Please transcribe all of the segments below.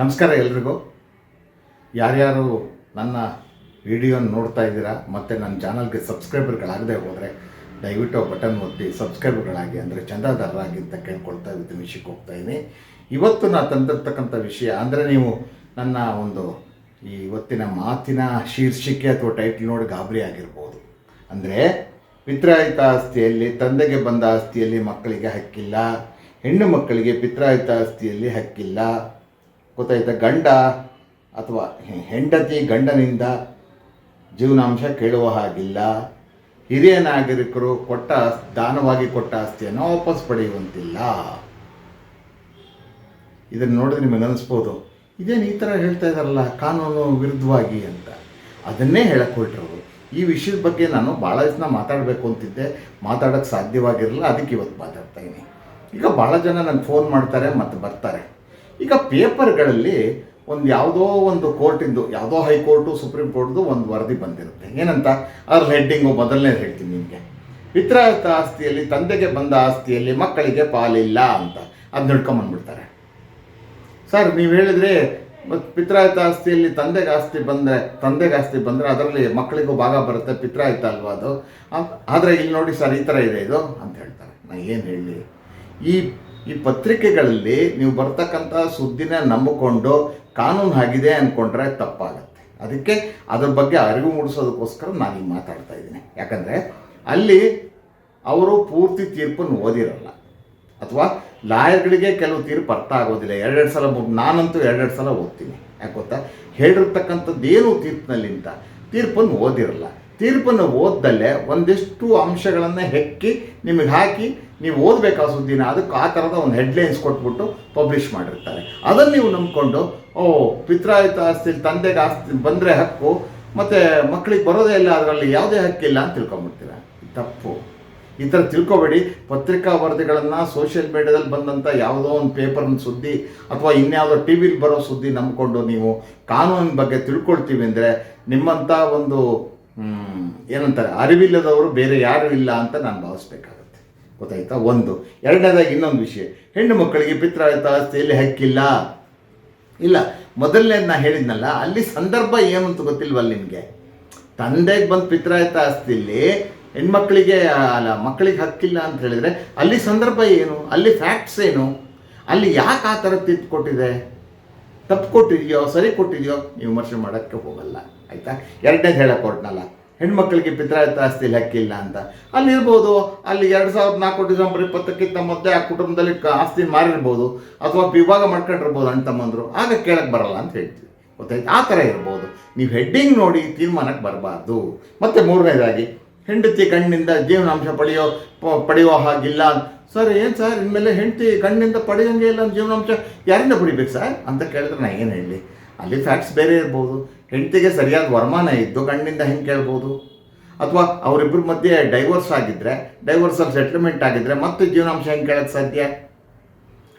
ನಮಸ್ಕಾರ ಎಲ್ರಿಗೂ. ಯಾರ್ಯಾರು ನನ್ನ ವಿಡಿಯೋನ ನೋಡ್ತಾ ಇದ್ದೀರಾ, ಮತ್ತು ನನ್ನ ಚಾನಲ್ಗೆ ಸಬ್ಸ್ಕ್ರೈಬರ್ಗಳಾಗದೆ ಹೋದರೆ ದಯವಿಟ್ಟು ಬಟನ್ ಒತ್ತಿ ಸಬ್ಸ್ಕ್ರೈಬರ್ಗಳಾಗಿ ಅಂದರೆ ಚಂದಾದಾರರಾಗಿ ಅಂತ ಕೇಳ್ಕೊಳ್ತಾ ಇದ್ದೀನಿ ವಿಷಯಕ್ಕೆ ಹೋಗ್ತಾ ಇದ್ದೀನಿ. ಇವತ್ತು ನಾನು ತಂದಿರ್ತಕ್ಕಂಥ ವಿಷಯ ಅಂದರೆ ನೀವು ನನ್ನ ಒಂದು ಈ ಇವತ್ತಿನ ಮಾತಿನ ಶೀರ್ಷಿಕೆ ಅಥವಾ ಟೈಟ್ಲ್ ನೋಡಿ ಗಾಬರಿ ಆಗಿರ್ಬೋದು. ಅಂದರೆ ಪಿತ್ರಾಯಿತ ಆಸ್ತಿಯಲ್ಲಿ, ತಂದೆಗೆ ಬಂದ ಆಸ್ತಿಯಲ್ಲಿ ಮಕ್ಕಳಿಗೆ ಹಕ್ಕಿಲ್ಲ, ಹೆಣ್ಣು ಮಕ್ಕಳಿಗೆ ಪಿತ್ರಾಯಿತ ಆಸ್ತಿಯಲ್ಲಿ ಹಕ್ಕಿಲ್ಲ ಗೊತ್ತಾಯ್ತಾ? ಗಂಡ ಅಥವಾ ಹೆಂಡತಿ ಗಂಡನಿಂದ ಜೀವನಾಂಶ ಕೇಳುವ ಹಾಗಿಲ್ಲ. ಹಿರಿಯ ನಾಗರಿಕರು ಕೊಟ್ಟ ದಾನವಾಗಿ ಕೊಟ್ಟ ಆಸ್ತಿಯನ್ನು ವಾಪಸ್ ಪಡೆಯುವಂತಿಲ್ಲ. ಇದನ್ನು ನೋಡಿದ್ರೆ ನಿಮಗೆ ಅನಿಸ್ಬೋದು ಇದೇನು ಈ ಥರ ಹೇಳ್ತಾ ಇದ್ದಾರಲ್ಲ ಕಾನೂನು ವಿರುದ್ಧವಾಗಿ ಅಂತ. ಅದನ್ನೇ ಹೇಳಕ್ಕೆ ಹೊರಟಿರೋದು ಈ ವಿಷಯದ ಬಗ್ಗೆ ನಾನು ಭಾಳ ಜನ ಮಾತಾಡಬೇಕು ಅಂತಿದ್ದೆ. ಮಾತಾಡೋಕ್ಕೆ ಸಾಧ್ಯವಾಗಿರಲಿಲ್ಲ ಅದಕ್ಕೆ ಇವತ್ತು ಮಾತಾಡ್ತಾ ಇದ್ದೀನಿ ಈಗ ಭಾಳ ಜನ ನನಗೆ ಫೋನ್ ಮಾಡ್ತಾರೆ ಮತ್ತು ಬರ್ತಾರೆ. ಈಗ ಪೇಪರ್ಗಳಲ್ಲಿ ಒಂದು ಯಾವುದೋ ಒಂದು ಕೋರ್ಟಿಂದು, ಯಾವುದೋ ಹೈಕೋರ್ಟು, ಸುಪ್ರೀಂ ಕೋರ್ಟ್ದು ಒಂದು ವರದಿ ಬಂದಿರುತ್ತೆ. ಏನಂತ? ಅದ್ರ ಹೆಡ್ಡಿಂಗು ಮೊದಲನೇ ಹೇಳ್ತೀನಿ ನಿಮಗೆ. ಪಿತ್ರಾಯತ ಆಸ್ತಿಯಲ್ಲಿ, ತಂದೆಗೆ ಬಂದ ಆಸ್ತಿಯಲ್ಲಿ ಮಕ್ಕಳಿಗೆ ಪಾಲಿಲ್ಲ ಅಂತ. ಅದು ನಡ್ಕೊಂಬಂದ್ಬಿಡ್ತಾರೆ. ಸರ್, ನೀವು ಹೇಳಿದ್ರೆ ಮತ್ತು ಪಿತ್ರಾಯಿತ ಆಸ್ತಿಯಲ್ಲಿ ತಂದೆಗೆ ಆಸ್ತಿ ಬಂದರೆ, ತಂದೆಗೆ ಆಸ್ತಿ ಬಂದರೆ ಅದರಲ್ಲಿ ಮಕ್ಕಳಿಗೂ ಭಾಗ ಬರುತ್ತೆ, ಪಿತ್ರಾಯಿತ ಅಲ್ವಾ ಅದು? ಆದರೆ ಇಲ್ಲಿ ನೋಡಿ ಸರ್, ಈ ಥರ ಇದೆ ಇದು ಅಂತ ಹೇಳ್ತಾರೆ. ನಾನು ಏನು ಹೇಳಿ? ಈ ಈ ಪತ್ರಿಕೆಗಳಲ್ಲಿ ನೀವು ಬರ್ತಕ್ಕಂಥ ಸುದ್ದಿನ ನಂಬಿಕೊಂಡು ಕಾನೂನು ಆಗಿದೆ ಅಂದ್ಕೊಂಡ್ರೆ ತಪ್ಪಾಗುತ್ತೆ. ಅದಕ್ಕೆ ಅದ್ರ ಬಗ್ಗೆ ಅರಿವು ಮೂಡಿಸೋದಕ್ಕೋಸ್ಕರ ನಾನು ಈಗ ಮಾತಾಡ್ತಾ ಇದ್ದೀನಿ. ಯಾಕಂದರೆ ಅಲ್ಲಿ ಅವರು ಪೂರ್ತಿ ತೀರ್ಪನ್ನು ಓದಿರಲ್ಲ. ಅಥವಾ ಲಾಯರ್ಗಳಿಗೆ ಕೆಲವು ತೀರ್ಪು ಅರ್ಥ ಆಗೋದಿಲ್ಲ. ಎರಡೆರಡು ಸಲ ನಾನಂತೂ ಎರಡೆರಡು ಸಲ ಓದ್ತೀನಿ. ಯಾಕೆ ಗೊತ್ತಾ? ಏನು ತೀರ್ಪಿನಲ್ಲಿ ಅಂತ? ತೀರ್ಪನ್ನು ಓದಿರಲ್ಲ. ತೀರ್ಪನ್ನು ಓದ್ದಲ್ಲೇ ಒಂದಿಷ್ಟು ಅಂಶಗಳನ್ನು ಹೆಕ್ಕಿ ನಿಮಗೆ ಹಾಕಿ ನೀವು ಓದಬೇಕು ಸುದ್ದಿನ ಅದಕ್ಕೆ ಆ ಥರದ ಒಂದು ಹೆಡ್ಲೈನ್ಸ್ ಕೊಟ್ಬಿಟ್ಟು ಪಬ್ಲಿಷ್ ಮಾಡಿರ್ತಾರೆ. ಅದನ್ನು ನೀವು ನಂಬಿಕೊಂಡು, ಓ, ಪಿತ್ರಾಯಿತ ಆಸ್ತಿ, ತಂದೆಗೆ ಆಸ್ತಿ ಬಂದರೆ ಹಕ್ಕು, ಮತ್ತು ಮಕ್ಕಳಿಗೆ ಬರೋದೇ ಇಲ್ಲ, ಅದರಲ್ಲಿ ಯಾವುದೇ ಹಕ್ಕಿಲ್ಲ ಅಂತ ತಿಳ್ಕೊಂಬಿಡ್ತೀರ? ತಪ್ಪು. ಈ ಥರ ತಿಳ್ಕೊಬೇಡಿ. ಪತ್ರಿಕಾ ವರದಿಗಳನ್ನು ಸೋಷಿಯಲ್ ಮೀಡಿಯಾದಲ್ಲಿ ಬಂದಂಥ ಯಾವುದೋ ಒಂದು ಪೇಪರ್ನ ಸುದ್ದಿ ಅಥವಾ ಇನ್ಯಾವುದೋ ಟಿ ವಿಲಿ ಬರೋ ಸುದ್ದಿ ನಂಬಿಕೊಂಡು ನೀವು ಕಾನೂನಿನ ಬಗ್ಗೆ ತಿಳ್ಕೊಳ್ತೀವಿ ಅಂದರೆ ನಿಮ್ಮಂಥ ಒಂದು ಏನಂತಾರೆ, ಅರಿವಿಲ್ಲದವರು ಬೇರೆ ಯಾರೂ ಇಲ್ಲ ಅಂತ ನಾನು ಭಾವಿಸ್ಬೇಕಾಗತ್ತೆ ಗೊತ್ತಾಯ್ತಾ? ಒಂದು. ಎರಡನೇದಾಗಿ ಇನ್ನೊಂದು ವಿಷಯ. ಹೆಣ್ಣು ಮಕ್ಕಳಿಗೆ ಪಿತ್ರಾಯತ ಆಸ್ತಿಯಲ್ಲಿ ಹಕ್ಕಿಲ್ಲ. ಇಲ್ಲ. ಮೊದಲನೇ ನಾ ಹೇಳಿದ್ನಲ್ಲ, ಅಲ್ಲಿ ಸಂದರ್ಭ ಏನು ಅಂತ ಗೊತ್ತಿಲ್ವಲ್ಲ ನಿಮಗೆ? ತಂದೆಗೆ ಬಂದು ಪಿತ್ರಾಯಿತ ಆಸ್ತಿಯಲ್ಲಿ ಹೆಣ್ಮಕ್ಳಿಗೆ, ಅಲ್ಲ, ಮಕ್ಕಳಿಗೆ ಹಕ್ಕಿಲ್ಲ ಅಂತ ಹೇಳಿದರೆ, ಅಲ್ಲಿ ಸಂದರ್ಭ ಏನು? ಅಲ್ಲಿ ಫ್ಯಾಕ್ಟ್ಸ್ ಏನು? ಅಲ್ಲಿ ಯಾಕೆ ಆ ಥರ ತೀರ್ಪು ಕೊಟ್ಟಿದೆ? ತಪ್ಪು ಕೊಟ್ಟಿದೆಯೋ, ಸರಿ ಕೊಟ್ಟಿದೆಯೋ ನೀವು ವಿಮರ್ಶೆ ಮಾಡೋಕ್ಕೆ ಹೋಗಲ್ಲ. ಆಯಿತಾ? ಎರಡನೇದು ಹೇಳಕ್ಕೆ ಹೊರಟ್ನಲ್ಲ. ಹೆಣ್ಮಕ್ಳಿಗೆ ಪಿತ್ರಾಯಿತ ಆಸ್ತಿ ಲೆಕ್ಕಿಲ್ಲ ಅಂತ. ಅಲ್ಲಿ ಇರ್ಬೋದು, ಅಲ್ಲಿ ಎರಡು ಸಾವಿರದ ನಾಲ್ಕು ಡಿಸೆಂಬರ್ ಇಪ್ಪತ್ತಕ್ಕಿಂತ ಮೊದಲೇ ಆ ಕುಟುಂಬದಲ್ಲಿ ಆಸ್ತಿ ಮಾರಿರ್ಬೋದು, ಅಥವಾ ವಿಭಾಗ ಮಾಡ್ಕೊಂಡಿರ್ಬೋದು ಅಣ್ಣ ತಮ್ಮಂದರು ಆಗ ಕೇಳಕ್ಕೆ ಬರಲ್ಲ ಅಂತ ಹೇಳ್ತೀವಿ. ಗೊತ್ತಾಯ್ತು? ಆ ಥರ ಇರ್ಬೋದು. ನೀವು ಹೆಡ್ಡಿಂಗ್ ನೋಡಿ ತೀರ್ಮಾನಕ್ಕೆ ಬರಬಾರ್ದು. ಮತ್ತು ಮೂರನೇದಾಗಿ, ಹೆಂಡತಿ ಕಣ್ಣಿಂದ ಜೀವನಾಂಶ ಪಡೆಯೋ ಪಡೆಯೋ ಹಾಗಿಲ್ಲ. ಸರ್, ಏನು ಸರ್? ಇನ್ಮೇಲೆ ಹೆಂಡತಿ ಕಣ್ಣಿಂದ ಪಡೆಯೋಂಗೆ ಇಲ್ಲ, ಜೀವನಾಂಶ ಯಾರಿಂದ ಪಡಿಬೇಕು ಸರ್? ಅಂತ ಕೇಳಿದ್ರೆ ನಾನು ಏನು ಹೇಳಿ? ಅಲ್ಲಿ ಫ್ಯಾಕ್ಟ್ಸ್ ಬೇರೆ ಇರ್ಬೋದು. ಹೆಂಡತಿಗೆ ಸರಿಯಾದ ವರಮಾನ ಇದ್ದು ಗಂಡಿಂದ ಹೆಂಗೆ ಕೇಳ್ಬೋದು? ಅಥವಾ ಅವರಿಬ್ಬರ ಮಧ್ಯೆ ಡೈವರ್ಸ್ ಆಗಿದ್ದರೆ ಡೈವರ್ಸಲ್ಲಿ ಸೆಟ್ಲ್ಮೆಂಟ್ ಆಗಿದ್ದರೆ ಮತ್ತೆ ಜೀವನಾಂಶ ಹೆಂಗೆ ಕೇಳೋಕ್ಕೆ ಸಾಧ್ಯ?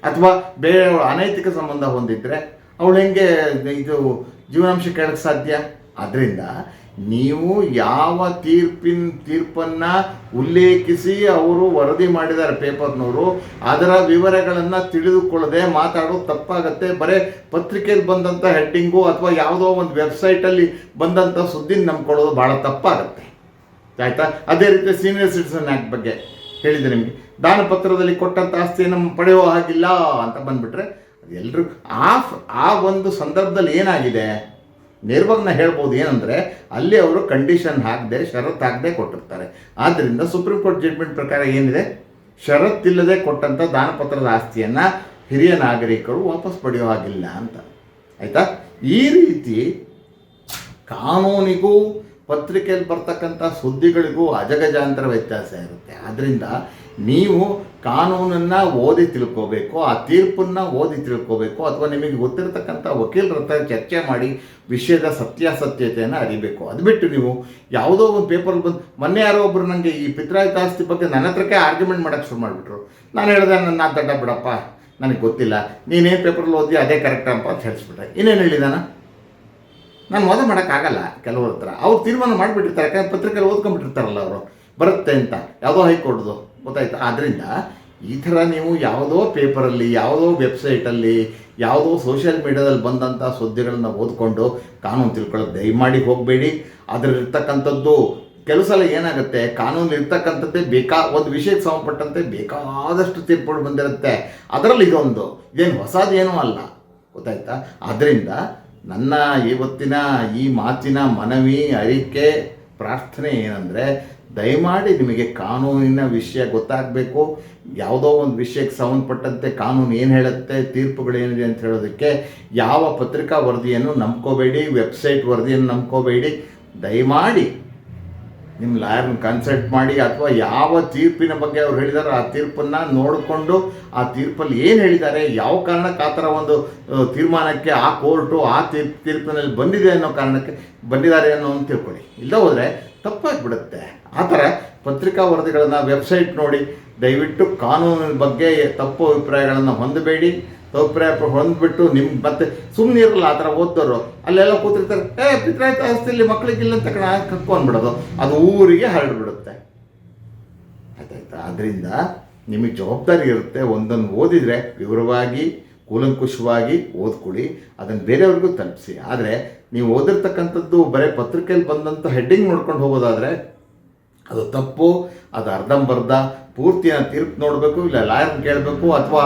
ಅಥವಾ ಬೇರೆ ಅನೈತಿಕ ಸಂಬಂಧ ಹೊಂದಿದ್ದರೆ ಅವಳು ಹೆಂಗೆ ಇದು ಜೀವನಾಂಶ ಕೇಳೋಕ್ಕೆ ಸಾಧ್ಯ? ಅದರಿಂದ ನೀವು ಯಾವ ತೀರ್ಪಿನ, ತೀರ್ಪನ್ನು ಉಲ್ಲೇಖಿಸಿ ಅವರು ವರದಿ ಮಾಡಿದ್ದಾರೆ ಪೇಪರ್ನವರು, ಅದರ ವಿವರಗಳನ್ನು ತಿಳಿದುಕೊಳ್ಳದೆ ಮಾತಾಡೋದು ತಪ್ಪಾಗತ್ತೆ. ಬರೇ ಪತ್ರಿಕೆಯಲ್ಲಿ ಬಂದಂಥ ಹೆಡ್ಡಿಂಗು ಅಥವಾ ಯಾವುದೋ ಒಂದು ವೆಬ್ಸೈಟಲ್ಲಿ ಬಂದಂಥ ಸುದ್ದಿನ ನಂಬ್ಕೊಳ್ಳೋದು ಭಾಳ ತಪ್ಪಾಗತ್ತೆ. ಆಯ್ತಾ? ಅದೇ ರೀತಿ ಸೀನಿಯರ್ ಸಿಟಿಸನ್ ಆ್ಯಕ್ಟ್ ಬಗ್ಗೆ ಹೇಳಿದೆ ನಿಮಗೆ. ದಾನಪತ್ರದಲ್ಲಿ ಕೊಟ್ಟಂಥ ನಮ್ಮ ಪಡೆಯುವ ಹಾಗಿಲ್ಲ ಅಂತ ಬಂದ್ಬಿಟ್ರೆ ಎಲ್ಲರೂ ಆ ಆ ಒಂದು ಸಂದರ್ಭದಲ್ಲಿ ಏನಾಗಿದೆ? ನೇರವಾಗಿ ಹೇಳ್ಬೋದು ಏನಂದರೆ, ಅಲ್ಲಿ ಅವರು ಕಂಡೀಷನ್ ಹಾಕದೆ, ಷರತ್ತು ಹಾಕದೆ ಕೊಟ್ಟಿರ್ತಾರೆ. ಆದ್ದರಿಂದ ಸುಪ್ರೀಂ ಕೋರ್ಟ್ ಜಡ್ಮೆಂಟ್ ಪ್ರಕಾರ ಏನಿದೆ? ಷರತ್ತಿಲ್ಲದೆ ಕೊಟ್ಟಂಥ ದಾನಪತ್ರದ ಆಸ್ತಿಯನ್ನು ಹಿರಿಯ ನಾಗರಿಕರು ವಾಪಸ್ ಪಡೆಯೋ ಹಾಗಿಲ್ಲ ಅಂತ. ಆಯಿತಾ? ಈ ರೀತಿ ಕಾನೂನಿಗೂ ಪತ್ರಿಕೆಯಲ್ಲಿ ಬರ್ತಕ್ಕಂಥ ಸುದ್ದಿಗಳಿಗೂ ಅಜಗಜಾಂತರ ವ್ಯತ್ಯಾಸ ಇರುತ್ತೆ. ಆದ್ದರಿಂದ ನೀವು ಕಾನೂನನ್ನು ಓದಿ ತಿಳ್ಕೋಬೇಕು, ಆ ತೀರ್ಪನ್ನು ಓದಿ ತಿಳ್ಕೋಬೇಕು, ಅಥವಾ ನಿಮಗೆ ಗೊತ್ತಿರತಕ್ಕಂಥ ವಕೀಲರ ಹತ್ರ ಚರ್ಚೆ ಮಾಡಿ ವಿಷಯದ ಸತ್ಯಾಸತ್ಯತೆಯನ್ನು ಅರಿಬೇಕು. ಅದು ಬಿಟ್ಟು ನೀವು ಯಾವುದೋ ಒಂದು ಪೇಪರ್ ಬಂದು ಮೊನ್ನೆ ಯಾರೋ ಒಬ್ಬರು ನನಗೆ ಈ ಪಿತ್ರಾಯಿತ ಆಸ್ತಿ ಬಗ್ಗೆ ನನ್ನ ಹತ್ರಕ್ಕೆ ಆರ್ಗ್ಯುಮೆಂಟ್ ಮಾಡೋಕ್ಕೆ ಶುರು ಮಾಡಿಬಿಟ್ರು. ನಾನು ಹೇಳಿದೆ, ನನ್ನ ದಡ್ಡ ಬಿಡಪ್ಪ. ನನಗೆ ಗೊತ್ತಿಲ್ಲ. ನೀನೇನು ಪೇಪರಲ್ಲಿ ಓದಿ ಅದೇ ಕರೆಕ್ಟ್ ಅಂತ ಹೇಳಿಸ್ಬಿಟ್ರೆ. ಇನ್ನೇನು ಹೇಳಿದಾನ? ನಾನು ವಾದ ಮಾಡೋಕ್ಕಾಗಲ್ಲ ಕೆಲವ್ರ ಹತ್ರ. ಅವ್ರು ತೀರ್ಮಾನ ಮಾಡಿಬಿಟ್ಟಿರ್ತಾರೆ, ಯಾಕಂದ್ರೆ ಪತ್ರಿಕೆಯಲ್ಲಿ ಓದ್ಕೊಂಡ್ಬಿಟ್ಟಿರ್ತಾರಲ್ಲ ಅವರು. ಬರುತ್ತೆ ಅಂತ. ಯಾವುದೋ ಹೈಕೋರ್ಟ್ದು. ಗೊತ್ತಾಯ್ತು? ಆದ್ದರಿಂದ ಈ ಥರ ನೀವು ಯಾವುದೋ ಪೇಪರಲ್ಲಿ, ಯಾವುದೋ ವೆಬ್ಸೈಟಲ್ಲಿ, ಯಾವುದೋ ಸೋಷಿಯಲ್ ಮೀಡಿಯಾದಲ್ಲಿ ಬಂದಂಥ ಸುದ್ದಿಗಳನ್ನು ಓದ್ಕೊಂಡು ಕಾನೂನು ತಿಳ್ಕೊಳ್ಳೋದು ದಯಮಾಡಿ ಹೋಗಬೇಡಿ. ಅದರಲ್ಲಿರ್ತಕ್ಕಂಥದ್ದು ಕೆಲವು ಸಲ ಏನಾಗುತ್ತೆ? ಕಾನೂನು ಇರ್ತಕ್ಕಂಥದ್ದೇ ಬೇಕಾ? ಒಂದು ವಿಷಯಕ್ಕೆ ಸಂಬಂಧಪಟ್ಟಂತೆ ಬೇಕಾದಷ್ಟು ತೀರ್ಪುಗಳು ಬಂದಿರುತ್ತೆ. ಅದರಲ್ಲಿ ಇದೊಂದು. ಇದೇನು ಹೊಸದೇನೂ ಅಲ್ಲ. ಗೊತ್ತಾಯ್ತಾ? ಆದ್ದರಿಂದ ನನ್ನ ಇವತ್ತಿನ ಈ ಮಾತಿನ ಮನವಿ, ಅರಿಕೆ, ಪ್ರಾರ್ಥನೆ ಏನಂದರೆ, ದಯಮಾಡಿ ನಿಮಗೆ ಕಾನೂನಿನ ವಿಷಯ ಗೊತ್ತಾಗಬೇಕು. ಯಾವುದೋ ಒಂದು ವಿಷಯಕ್ಕೆ ಸಂಬಂಧಪಟ್ಟಂತೆ ಕಾನೂನು ಏನು ಹೇಳುತ್ತೆ, ತೀರ್ಪುಗಳು ಏನಿದೆ ಅಂತ ಹೇಳೋದಕ್ಕೆ ಯಾವ ಪತ್ರಿಕಾ ವರದಿಯನ್ನು ನಂಬ್ಕೋಬೇಡಿ, ವೆಬ್ಸೈಟ್ ವರದಿಯನ್ನು ನಂಬ್ಕೋಬೇಡಿ. ದಯಮಾಡಿ ನಿಮ್ಮ ಲಾಯರ್ನ ಕನ್ಸಲ್ಟ್ ಮಾಡಿ ಅಥವಾ ಯಾವ ತೀರ್ಪಿನ ಬಗ್ಗೆ ಅವ್ರು ಹೇಳಿದಾರೋ ಆ ತೀರ್ಪನ್ನು ನೋಡಿಕೊಂಡು ಆ ತೀರ್ಪಲ್ಲಿ ಏನು ಹೇಳಿದ್ದಾರೆ, ಯಾವ ಕಾರಣಕ್ಕೆ ಆ ಥರ ಒಂದು ತೀರ್ಮಾನಕ್ಕೆ ಆ ಕೋರ್ಟು ಆ ತೀರ್ಪು, ತೀರ್ಪಿನಲ್ಲಿ ಬಂದಿದೆ ಅನ್ನೋ ಕಾರಣಕ್ಕೆ ಬಂದಿದ್ದಾರೆ ಅನ್ನೋ ಅಂತ ತಿಳ್ಕೊಳ್ಳಿ. ಇಲ್ಲದ ಹೋದರೆ ತಪ್ಪಾಗಿಬಿಡುತ್ತೆ. ಆ ಥರ ಪತ್ರಿಕಾ ವರದಿಗಳನ್ನು ವೆಬ್ಸೈಟ್ ನೋಡಿ, ದಯವಿಟ್ಟು ಕಾನೂನಿನ ಬಗ್ಗೆ ತಪ್ಪು ಅಭಿಪ್ರಾಯಗಳನ್ನು ಹೊಂದಬೇಡಿ. ಅಭಿಪ್ರಾಯ ಹೊಂದ್ಬಿಟ್ಟು ನಿಮ್ಗೆ ಮತ್ತೆ ಸುಮ್ಮನೆ ಇರಲ್ಲ, ಆ ಥರ ಓದ್ದೋರು ಅಲ್ಲೆಲ್ಲ ಕೂತಿರ್ತಾರೆ, ಏ ಪಿತ್ರಾಯ್ತ ಆಸ್ತಿಲಿ ಮಕ್ಕಳಿಗಿಲ್ಲ ಅಂತ ಕಣ ಕಕ್ಕೊಂಡ್ಬಿಡೋದು ಅದು ಊರಿಗೆ ಹರಡ್ಬಿಡುತ್ತೆ. ಆಯ್ತಾಯ್ತಾ? ಅದರಿಂದ ನಿಮಗೆ ಜವಾಬ್ದಾರಿ ಇರುತ್ತೆ ಒಂದನ್ನು ಓದಿದರೆ ವಿವರವಾಗಿ, ಕೂಲಂಕುಷವಾಗಿ ಓದ್ಕೊಳ್ಳಿ. ಅದನ್ನು ಬೇರೆಯವ್ರಿಗೂ ತಲುಪಿಸಿ. ಆದರೆ ನೀವು ಓದಿರ್ತಕ್ಕಂಥದ್ದು ಬರೀ ಪತ್ರಿಕೆಯಲ್ಲಿ ಬಂದಂಥ ಹೆಡ್ಡಿಂಗ್ ನೋಡ್ಕೊಂಡು ಹೋಗೋದಾದರೆ ಅದು ತಪ್ಪು, ಅದು ಅರ್ಧಂಬರ್ಧ ಪೂರ್ತಿಯ ತೀರ್ಪು ನೋಡಬೇಕು ಇಲ್ಲ ಲಾಯರ್ನ ಕೇಳಬೇಕು ಅಥವಾ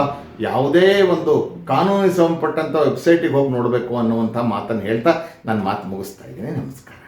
ಯಾವುದೇ ಒಂದು ಕಾನೂನಿಗೆ ಸಂಬಂಧಪಟ್ಟಂಥ ವೆಬ್ಸೈಟಿಗೆ ಹೋಗಿ ನೋಡಬೇಕು ಅನ್ನುವಂಥ ಮಾತನ್ನು ಹೇಳ್ತಾ, ನಾನು ಮಾತು ಮುಗಿಸ್ತಾ ಇದ್ದೀನಿ. ನಮಸ್ಕಾರ.